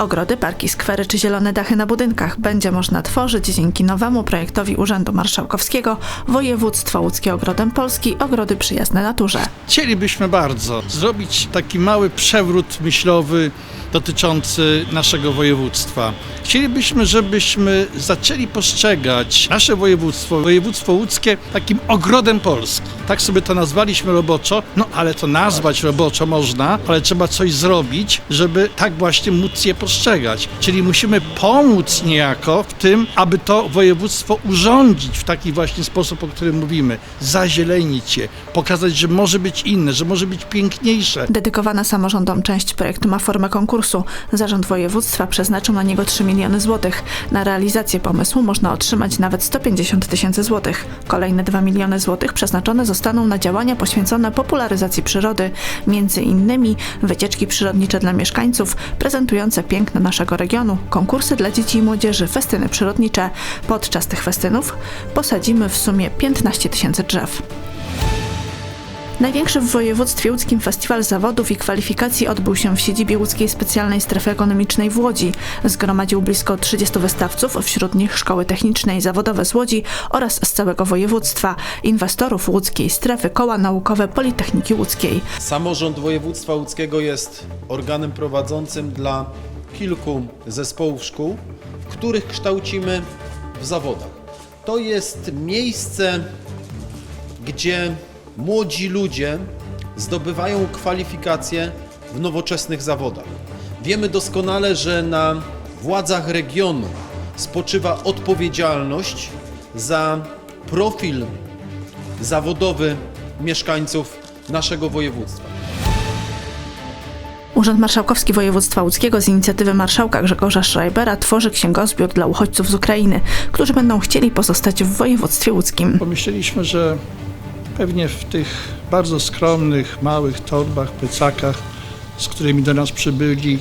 Ogrody, parki, skwery czy zielone dachy na budynkach będzie można tworzyć dzięki nowemu projektowi Urzędu Marszałkowskiego Województwo Łódzkie Ogrodem Polski Ogrody Przyjazne Naturze. Chcielibyśmy bardzo zrobić taki mały przewrót myślowy dotyczący naszego województwa. Chcielibyśmy, żebyśmy zaczęli postrzegać nasze województwo, województwo łódzkie takim ogrodem Polski. Tak sobie to nazwaliśmy roboczo, no ale to nazwać roboczo można, ale trzeba coś zrobić, żeby tak właśnie móc je postrzegać. Czyli musimy pomóc niejako w tym, aby to województwo urządzić w taki właśnie sposób, o którym mówimy. Zazielenić je, pokazać, że może być inne, że może być piękniejsze. Dedykowana samorządom część projektu ma formę konkursu. Zarząd województwa przeznaczył na niego 3 miliony złotych. Na realizację pomysłu można otrzymać nawet 150 tysięcy złotych. Kolejne 2 miliony złotych przeznaczone zostaną na działania poświęcone popularyzacji przyrody, między innymi wycieczki przyrodnicze dla mieszkańców, prezentujące piękno naszego regionu, konkursy dla dzieci i młodzieży, festyny przyrodnicze. Podczas tych festynów posadzimy w sumie 15 tysięcy drzew. Największy w województwie łódzkim festiwal zawodów i kwalifikacji odbył się w siedzibie łódzkiej specjalnej strefy ekonomicznej w Łodzi. Zgromadził blisko 30 wystawców, wśród nich szkoły techniczne i zawodowe z Łodzi oraz z całego województwa, inwestorów łódzkiej strefy, koła naukowe Politechniki Łódzkiej. Samorząd województwa łódzkiego jest organem prowadzącym dla kilku zespołów szkół, w których kształcimy w zawodach. To jest miejsce, gdzie młodzi ludzie zdobywają kwalifikacje w nowoczesnych zawodach. Wiemy doskonale, że na władzach regionu spoczywa odpowiedzialność za profil zawodowy mieszkańców naszego województwa. Urząd Marszałkowski Województwa Łódzkiego z inicjatywy marszałka Grzegorza Schreibera tworzy księgozbiór dla uchodźców z Ukrainy, którzy będą chcieli pozostać w województwie łódzkim. Pomyśleliśmy, że pewnie w tych bardzo skromnych, małych torbach, plecakach, z którymi do nas przybyli,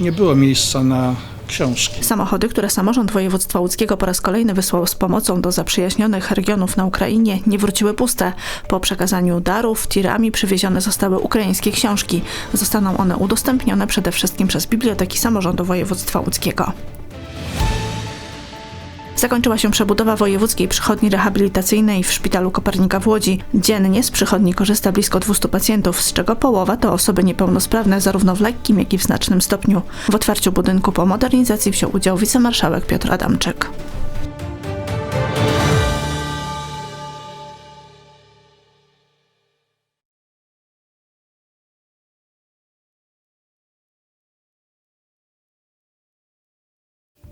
nie było miejsca na książki. Samochody, które samorząd województwa łódzkiego po raz kolejny wysłał z pomocą do zaprzyjaźnionych regionów na Ukrainie, nie wróciły puste. Po przekazaniu darów tirami przywiezione zostały ukraińskie książki. Zostaną one udostępnione przede wszystkim przez biblioteki samorządu województwa łódzkiego. Zakończyła się przebudowa wojewódzkiej przychodni rehabilitacyjnej w szpitalu Kopernika w Łodzi. Dziennie z przychodni korzysta blisko 200 pacjentów, z czego połowa to osoby niepełnosprawne zarówno w lekkim, jak i w znacznym stopniu. W otwarciu budynku po modernizacji wziął udział wicemarszałek Piotr Adamczyk.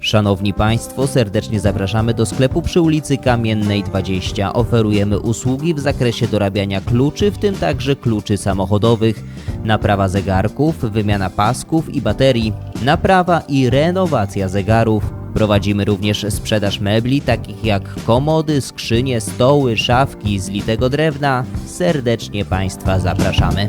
Szanowni Państwo, serdecznie zapraszamy do sklepu przy ulicy Kamiennej 20. Oferujemy usługi w zakresie dorabiania kluczy, w tym także kluczy samochodowych, naprawa zegarków, wymiana pasków i baterii, naprawa i renowacja zegarów. Prowadzimy również sprzedaż mebli takich jak komody, skrzynie, stoły, szafki z litego drewna. Serdecznie Państwa zapraszamy.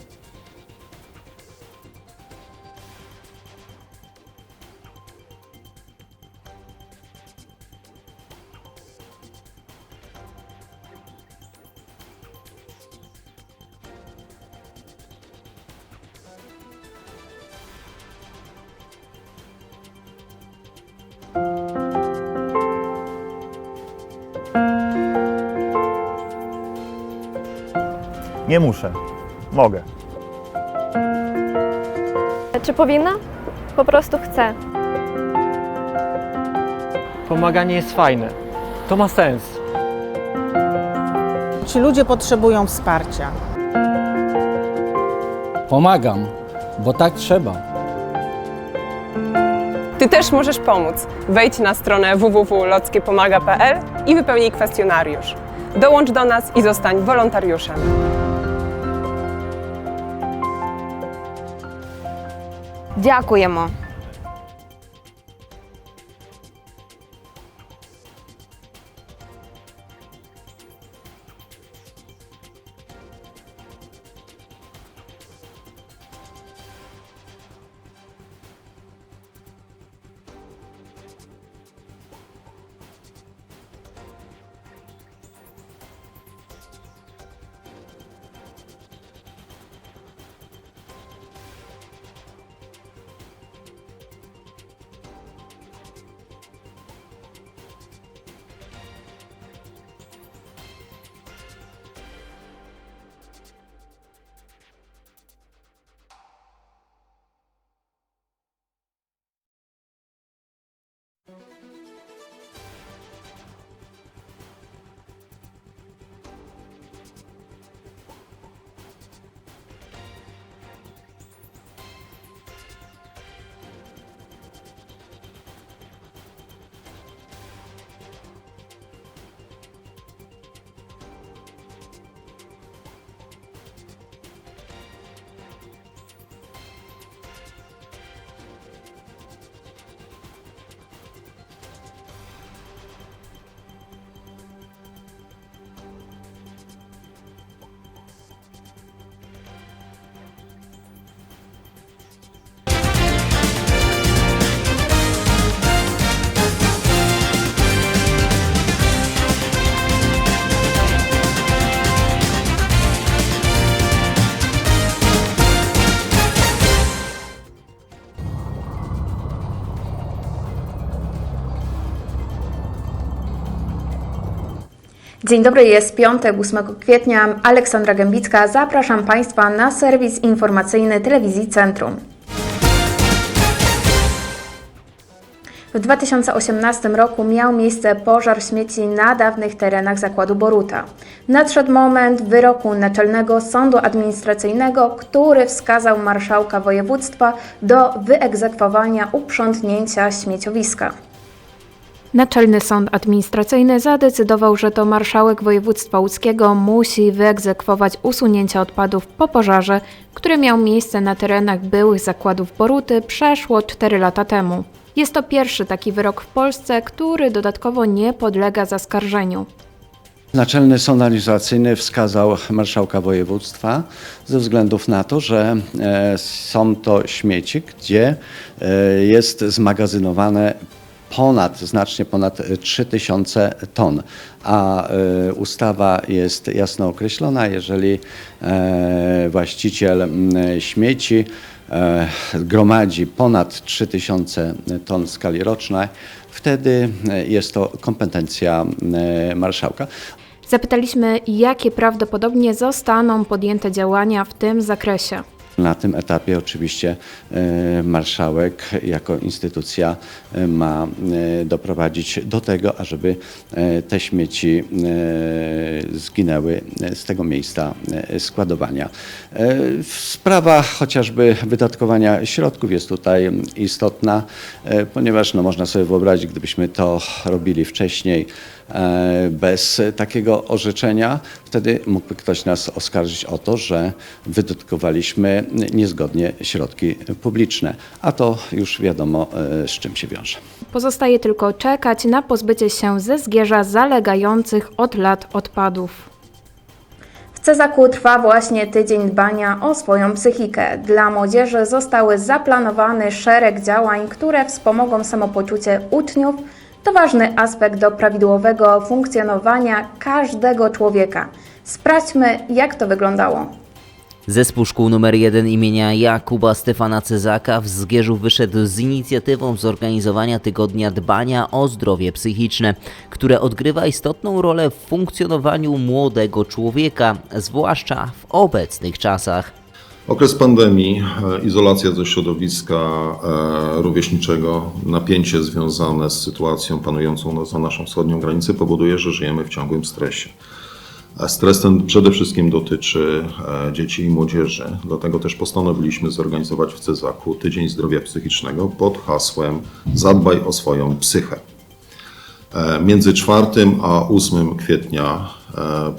Nie muszę. Mogę. Czy powinna? Po prostu chcę. Pomaganie jest fajne. To ma sens. Ci ludzie potrzebują wsparcia. Pomagam, bo tak trzeba. Ty też możesz pomóc. Wejdź na stronę www.lockiepomaga.pl i wypełnij kwestionariusz. Dołącz do nas i zostań wolontariuszem. Дякуємо. Dzień dobry, jest piątek, 8 kwietnia. Aleksandra Gębicka. Zapraszam Państwa na serwis informacyjny Telewizji Centrum. W 2018 roku miał miejsce pożar śmieci na dawnych terenach zakładu Boruta. Nadszedł moment wyroku Naczelnego Sądu Administracyjnego, który wskazał marszałka województwa do wyegzekwowania uprzątnięcia śmieciowiska. Naczelny Sąd Administracyjny zadecydował, że to marszałek województwa łódzkiego musi wyegzekwować usunięcie odpadów po pożarze, który miał miejsce na terenach byłych zakładów Boruty przeszło 4 lata temu. Jest to pierwszy taki wyrok w Polsce, który dodatkowo nie podlega zaskarżeniu. Naczelny Sąd Administracyjny wskazał marszałka województwa ze względów na to, że e, są to śmieci, gdzie e, jest zmagazynowane ponad, znacznie ponad 3000 ton, a e, ustawa jest jasno określona, jeżeli e, właściciel śmieci e, gromadzi ponad 3000 ton w skali rocznej, wtedy e, jest to kompetencja e, marszałka. Zapytaliśmy, jakie prawdopodobnie zostaną podjęte działania w tym zakresie. Na tym etapie oczywiście e, marszałek jako instytucja e, ma e, doprowadzić do tego, ażeby te śmieci zginęły z tego miejsca składowania. Sprawa chociażby wydatkowania środków jest tutaj istotna, ponieważ no, można sobie wyobrazić, gdybyśmy to robili wcześniej, bez takiego orzeczenia, wtedy mógłby ktoś nas oskarżyć o to, że wydatkowaliśmy niezgodnie środki publiczne, a to już wiadomo, e, z czym się wiąże. Pozostaje tylko czekać na pozbycie się ze zgierza zalegających od lat odpadów. W Cezaku trwa właśnie tydzień dbania o swoją psychikę. Dla młodzieży zostały zaplanowany szereg działań, które wspomogą samopoczucie uczniów. To ważny aspekt do prawidłowego funkcjonowania każdego człowieka. Sprawdźmy, jak to wyglądało. Zespół szkół nr 1 imienia Jakuba Stefana Cezaka w Zgierzu wyszedł z inicjatywą zorganizowania tygodnia dbania o zdrowie psychiczne, które odgrywa istotną rolę w funkcjonowaniu młodego człowieka, zwłaszcza w obecnych czasach. Okres pandemii, e, izolacja ze środowiska e, rówieśniczego, napięcie związane z sytuacją panującą za naszą wschodnią granicę powoduje, że żyjemy w ciągłym stresie. Stres ten przede wszystkim dotyczy e, dzieci i młodzieży, dlatego też postanowiliśmy zorganizować w Cezaku Tydzień Zdrowia Psychicznego pod hasłem Zadbaj o swoją psychę. Między 4 a 8 kwietnia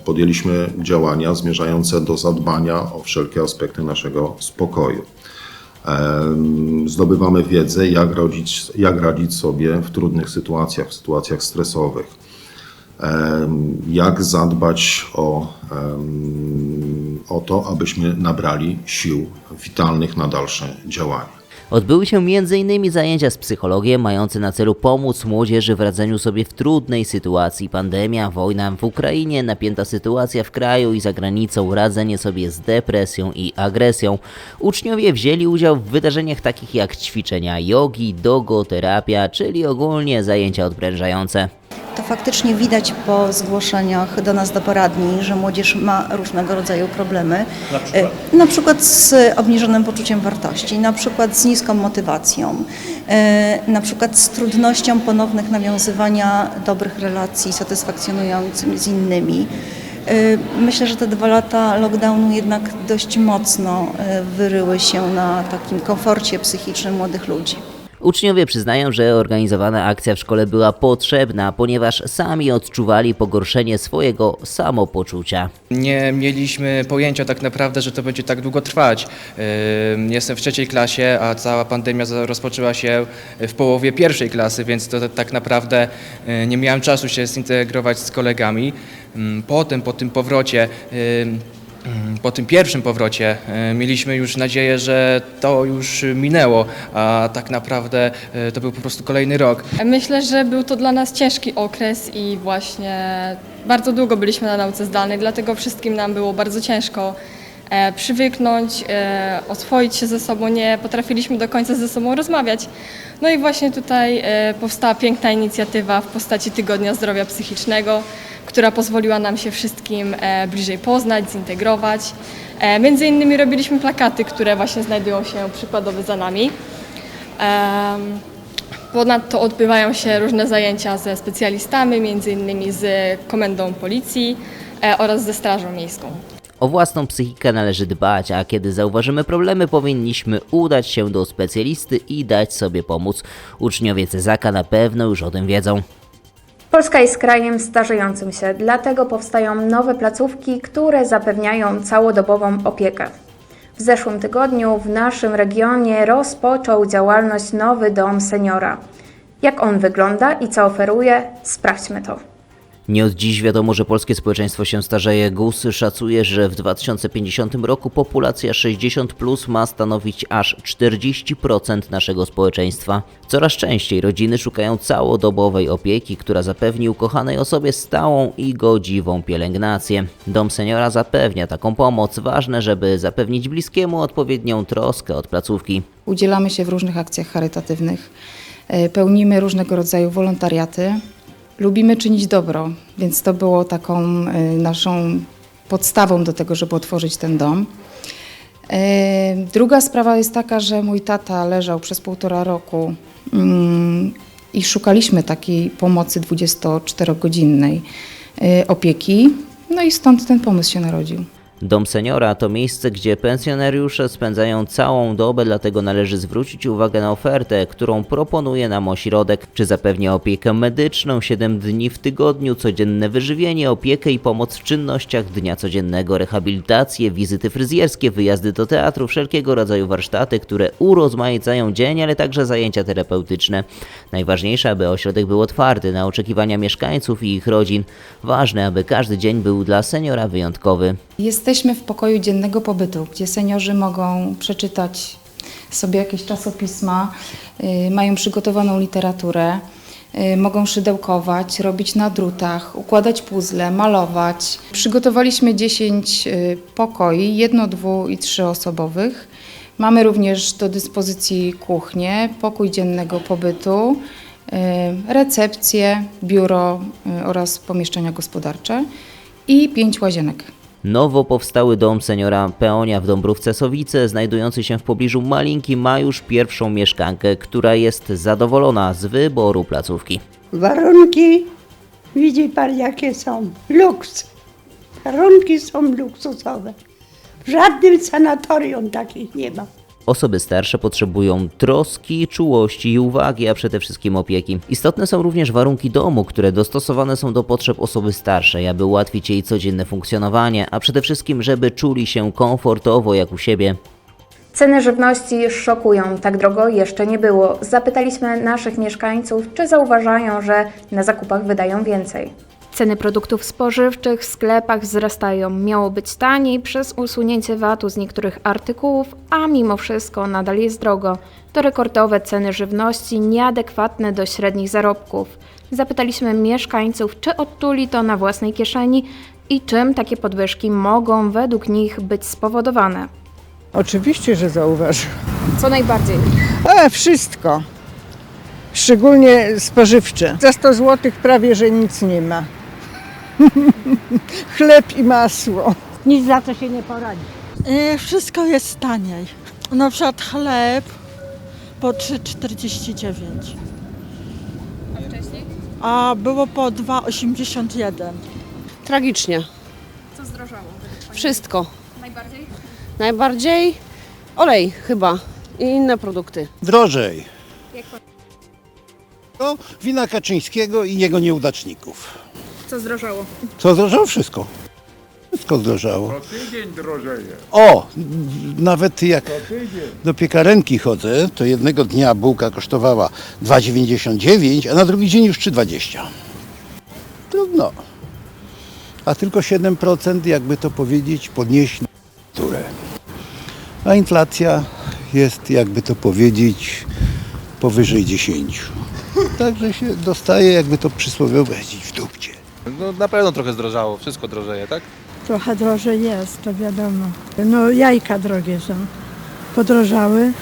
podjęliśmy działania zmierzające do zadbania o wszelkie aspekty naszego spokoju. Em, Zdobywamy wiedzę, jak radzić, jak radzić sobie w trudnych sytuacjach, w sytuacjach stresowych. Em, Jak zadbać o, o to, abyśmy nabrali sił witalnych na dalsze działania. Odbyły się m.in. zajęcia z psychologiem mające na celu pomóc młodzieży w radzeniu sobie w trudnej sytuacji. Pandemia, wojna w Ukrainie, napięta sytuacja w kraju i za granicą, radzenie sobie z depresją i agresją. Uczniowie wzięli udział w wydarzeniach takich jak ćwiczenia jogi, dogoterapia, czyli ogólnie zajęcia odprężające. To faktycznie widać po zgłoszeniach do nas do poradni, że młodzież ma różnego rodzaju problemy. Na przykład? E, Na przykład z obniżonym poczuciem wartości, na przykład z niską motywacją, e, na przykład z trudnością ponownych nawiązywania dobrych relacji satysfakcjonujących z innymi. E, Myślę, że te dwa lata lockdownu jednak dość mocno wyryły się na takim komforcie psychicznym młodych ludzi. Uczniowie przyznają, że organizowana akcja w szkole była potrzebna, ponieważ sami odczuwali pogorszenie swojego samopoczucia. Nie mieliśmy pojęcia tak naprawdę, że to będzie tak długo trwać. Jestem w trzeciej klasie, a cała pandemia rozpoczęła się w połowie pierwszej klasy, więc to tak naprawdę y, nie miałem czasu się zintegrować z kolegami. Potem, po tym powrocie, po tym pierwszym powrocie y, mieliśmy już nadzieję, że to już minęło, a tak naprawdę y, to był po prostu kolejny rok. Myślę, że był to dla nas ciężki okres i właśnie bardzo długo byliśmy na nauce zdalnej, dlatego wszystkim nam było bardzo ciężko e, przywyknąć, e, oswoić się ze sobą, nie potrafiliśmy do końca ze sobą rozmawiać. No i właśnie tutaj e, powstała piękna inicjatywa w postaci Tygodnia Zdrowia Psychicznego, która pozwoliła nam się wszystkim e, bliżej poznać, zintegrować. E, między innymi robiliśmy plakaty, które właśnie znajdują się przykładowo za nami. Ponadto odbywają się różne zajęcia ze specjalistami, między innymi z komendą policji e, oraz ze strażą miejską. O własną psychikę należy dbać, a kiedy zauważymy problemy, powinniśmy udać się do specjalisty i dać sobie pomóc. Uczniowie Cezaka na pewno już o tym wiedzą. Polska jest krajem starzejącym się, dlatego powstają nowe placówki, które zapewniają całodobową opiekę. W zeszłym tygodniu w naszym regionie rozpoczął działalność nowy dom seniora. Jak on wygląda i co oferuje, sprawdźmy to. Nie od dziś wiadomo, że polskie społeczeństwo się starzeje. GUS szacuje, że w 2050 roku populacja 60 plus ma stanowić aż 40% naszego społeczeństwa. Coraz częściej rodziny szukają całodobowej opieki, która zapewni ukochanej osobie stałą i godziwą pielęgnację. Dom seniora zapewnia taką pomoc. Ważne, żeby zapewnić bliskiemu odpowiednią troskę od placówki. Udzielamy się w różnych akcjach charytatywnych, e, pełnimy różnego rodzaju wolontariaty. Lubimy czynić dobro, więc to było taką e, naszą podstawą do tego, żeby otworzyć ten dom. E, Druga sprawa jest taka, że mój tata leżał przez półtora roku mm, i szukaliśmy takiej pomocy 24-godzinnej e, opieki. No i stąd ten pomysł się narodził. Dom seniora to miejsce, gdzie pensjonariusze spędzają całą dobę, dlatego należy zwrócić uwagę na ofertę, którą proponuje nam ośrodek. Czy zapewnia opiekę medyczną 7 dni w tygodniu, codzienne wyżywienie, opiekę i pomoc w czynnościach dnia codziennego, rehabilitację, wizyty fryzjerskie, wyjazdy do teatru, wszelkiego rodzaju warsztaty, które urozmaicają dzień, ale także zajęcia terapeutyczne. Najważniejsze, aby ośrodek był otwarty na oczekiwania mieszkańców i ich rodzin. Ważne, aby każdy dzień był dla seniora wyjątkowy. Jesteśmy w pokoju dziennego pobytu, gdzie seniorzy mogą przeczytać sobie jakieś czasopisma, y, mają przygotowaną literaturę, y, mogą szydełkować, robić na drutach, układać puzzle, malować. Przygotowaliśmy 10 y, pokoi, jedno, dwu i trzyosobowych. Mamy również do dyspozycji kuchnię, pokój dziennego pobytu, recepcję, biuro oraz pomieszczenia gospodarcze i pięć łazienek. Nowo powstały dom seniora Peonia w Dąbrówce Sowice, znajdujący się w pobliżu Malinki, ma już pierwszą mieszkankę, która jest zadowolona z wyboru placówki. Warunki, widzi pan jakie są, luks. Warunki są luksusowe. W żadnym sanatorium takich nie ma. Osoby starsze potrzebują troski, czułości i uwagi, a przede wszystkim opieki. Istotne są również warunki domu, które dostosowane są do potrzeb osoby starszej, aby ułatwić jej codzienne funkcjonowanie, a przede wszystkim, żeby czuli się komfortowo jak u siebie. Ceny żywności szokują, tak drogo jeszcze nie było. Zapytaliśmy naszych mieszkańców, czy zauważają, że na zakupach wydają więcej. Ceny produktów spożywczych w sklepach wzrastają. Miało być taniej przez usunięcie VAT-u z niektórych artykułów, a mimo wszystko nadal jest drogo. To rekordowe ceny żywności, nieadekwatne do średnich zarobków. Zapytaliśmy mieszkańców, czy odczuli to na własnej kieszeni i czym takie podwyżki mogą według nich być spowodowane. Oczywiście, że zauważył. Co najbardziej? E, wszystko. Szczególnie spożywcze. Za 100 zł prawie, że nic nie ma. Chleb i masło. Nic za to się nie poradzi. E, Wszystko jest taniej. Na przykład chleb po 3,49. A wcześniej? A było po 2,81. Tragicznie. Co zdrożało? Wszystko. Najbardziej? Najbardziej olej chyba i inne produkty. Drożej. Jak. To wina Kaczyńskiego i jego nieudaczników. Co zdrożało? Co zdrożało? Wszystko. Wszystko zdrożało. tydzień drożeje. O, nawet jak do piekarenki chodzę, to jednego dnia bułka kosztowała 2,99, a na drugi dzień już 3,20. Trudno. A tylko 7%, jakby to powiedzieć, podnieśli które. A inflacja jest, jakby to powiedzieć, powyżej 10. Także się dostaje, jakby to przysłowiowe w dupcie. No na pewno trochę zdrożało, wszystko drożeje, tak? Trochę drożej jest, to wiadomo. No jajka drogie są. Podrożały.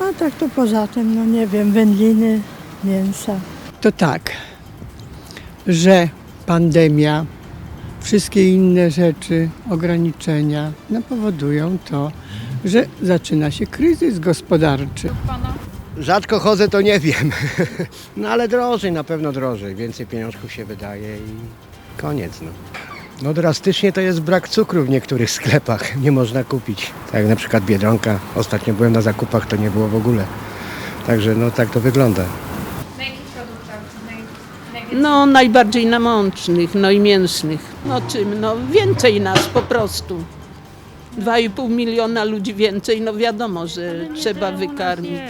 A tak to poza tym, no nie wiem, wędliny, mięsa. To tak, że pandemia, wszystkie inne rzeczy, ograniczenia no, powodują to, że zaczyna się kryzys gospodarczy. Rzadko chodzę, to nie wiem. No ale drożej, na pewno drożej. Więcej pieniążków się wydaje i koniec. No. no drastycznie to jest brak cukru w niektórych sklepach. Nie można kupić. Tak jak na przykład Biedronka. Ostatnio byłem na zakupach, to nie było w ogóle. Także no tak to wygląda. Na jakich produktach naj, najwięcej? No, najbardziej na mącznych, no i mięsnych. No czym? No więcej nas po prostu. 2,5 miliona ludzi więcej, no wiadomo, że trzeba wykarmić.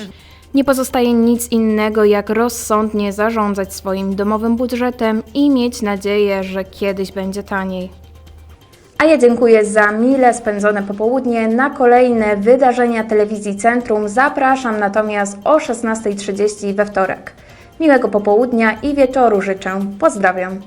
Nie pozostaje nic innego, jak rozsądnie zarządzać swoim domowym budżetem i mieć nadzieję, że kiedyś będzie taniej. A ja dziękuję za mile spędzone popołudnie. Na kolejne wydarzenia telewizji Centrum zapraszam natomiast o 16.30 we wtorek. Miłego popołudnia i wieczoru życzę. Pozdrawiam.